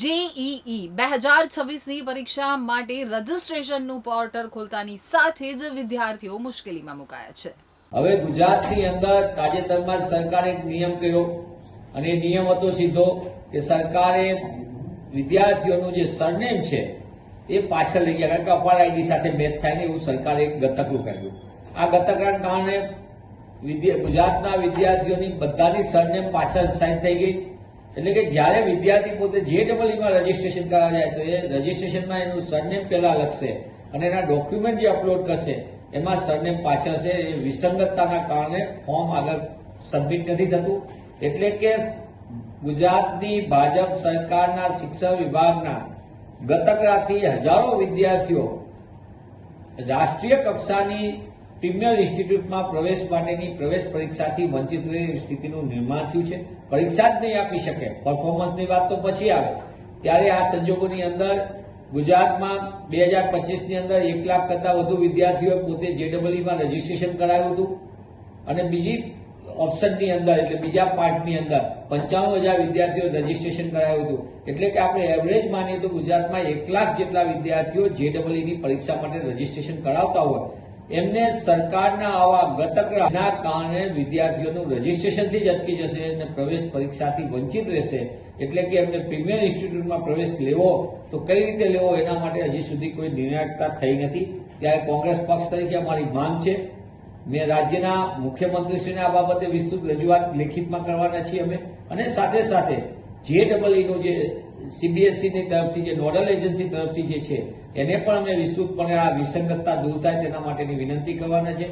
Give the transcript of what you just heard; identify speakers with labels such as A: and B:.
A: JEE બે હજાર છવ્વીસની પરીક્ષા માટે રજીસ્ટ્રેશનનું પોર્ટલ ખોલતાની સાથે જ વિદ્યાર્થીઓ મુશ્કેલીમાં મુકાયા છે.
B: હવે ગુજરાતની અંદર તાજેતરમાં સરકારે એક નિયમ કર્યો અને નિયમ હતો સીધો કે સરકારે વિદ્યાર્થીઓનું જે સરનેમ છે એ પાછળ લઈ ગયા. કારણ કે અપાર આઈડી સાથે મેચ થાય ને એવું સરકારે એક ગતકડું કર્યું. આ ગતકડાના કારણે ગુજરાતના વિદ્યાર્થીઓની બધાની સરનેમ પાછળ સાઈન થઈ ગઈ. એટલે કે જ્યારે વિદ્યાર્થી પોતે જે ડબલઈમાં રજીસ્ટ્રેશન કરવા જાય, તો એ રજીસ્ટ્રેશનમાં એનું સરનેમ પહેલા લખશે અને એના ડોક્યુમેન્ટ જે અપલોડ કરશે, એમાં સરનેમ પાછળ છે એ વિસંગતતાના કારણે ફોર્મ આગળ સબમિટ નથી થતું. એટલે કે ગુજરાતની ભાજપ સરકારના શિક્ષણ વિભાગના ગતકરાથી હજારો વિદ્યાર્થીઓ રાષ્ટ્રીય કક્ષાની પ્રીમિયર ઇન્સ્ટિટ્યૂટમાં પ્રવેશ માટેની પ્રવેશ પરીક્ષાથી વંચિત રહેલી સ્થિતિનું નિર્માણ થયું છે. પરીક્ષા જ નહીં આપી શકે. પરફોર્મન્સની વાત તો પછી આવે. ત્યારે આ સંજોગોની અંદર ગુજરાતમાં બે હજાર પચીસની અંદર એક લાખ કરતાં વધુ વિદ્યાર્થીઓએ પોતે જેડબલઈમાં રજીસ્ટ્રેશન કરાવ્યું હતું. અને બીજી ઓપ્શનની અંદર, એટલે બીજા પાર્ટની અંદર પંચાણું હજાર વિદ્યાર્થીઓ રજીસ્ટ્રેશન કરાવ્યું હતું. એટલે કે આપણે એવરેજ માનીએ તો ગુજરાતમાં એક લાખ જેટલા વિદ્યાર્થીઓ જેડબલઈની પરીક્ષા માટે રજીસ્ટ્રેશન કરાવતા હોય. એમને સરકારના આવા ગતકના કારણે વિદ્યાર્થીઓનું રજીસ્ટ્રેશનથી જ અટકી જશે અને પ્રવેશ પરીક્ષાથી વંચિત રહેશે. એટલે કે એમને પ્રીમિયર ઇન્સ્ટિટ્યૂટમાં પ્રવેશ લેવો, તો કઈ રીતે લેવો એના માટે હજી સુધી કોઈ નિર્ણાયકતા થઈ નથી. ત્યારે કોંગ્રેસ પક્ષ તરીકે અમારી માંગ છે. મેં રાજ્યના મુખ્યમંત્રીશ્રીને આ બાબતે વિસ્તૃત રજૂઆત લેખિતમાં કરવાના છીએ અમે. અને સાથે સાથે જે ડબલ ઈનું જે સીબીએસઈની તરફથી જે નોડલ એજન્સી તરફથી જે છે, એને પણ અમે વિસ્તૃતપણે આ વિસંગતતા દૂર થાય તેના માટેની વિનંતી કરવાના છે.